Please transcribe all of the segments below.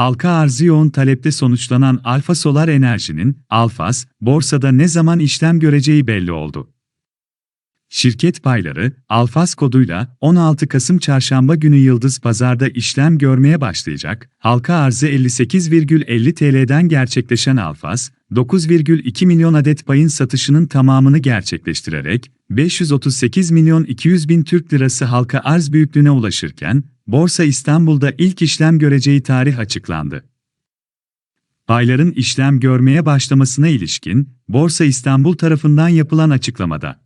Halka arzı yoğun talepte sonuçlanan Alfa Solar Enerji'nin, Alfas, borsada ne zaman işlem göreceği belli oldu. Şirket payları, Alfas koduyla 16 Kasım Çarşamba günü Yıldız Pazar'da işlem görmeye başlayacak. Halka arzı 58,50 TL'den gerçekleşen Alfas, 9,2 milyon adet payın satışının tamamını gerçekleştirerek 538 milyon 200 bin Türk lirası halka arz büyüklüğüne ulaşırken, Borsa İstanbul'da ilk işlem göreceği tarih açıklandı. Payların işlem görmeye başlamasına ilişkin, Borsa İstanbul tarafından yapılan açıklamada,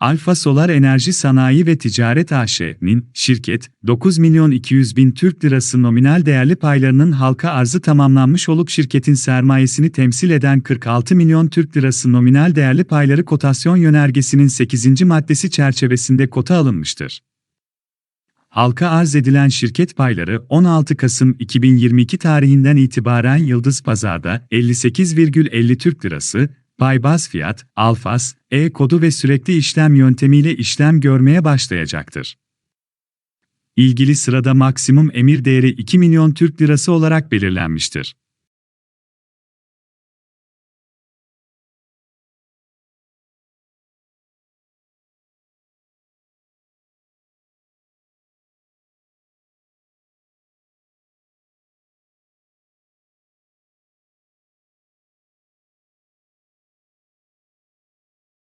Alfa Solar Enerji Sanayi ve Ticaret AŞ'nin şirket 9 milyon 200 bin Türk lirası nominal değerli paylarının halka arzı tamamlanmış olup şirketin sermayesini temsil eden 46 milyon Türk lirası nominal değerli payları kotasyon yönergesinin 8. maddesi çerçevesinde kota alınmıştır. Halka arz edilen şirket payları 16 Kasım 2022 tarihinden itibaren Yıldız Pazar'da 58,50 Türk Lirası, pay baz fiyat, alfas, e-kodu ve sürekli işlem yöntemiyle işlem görmeye başlayacaktır. İlgili sırada maksimum emir değeri 2 milyon Türk Lirası olarak belirlenmiştir.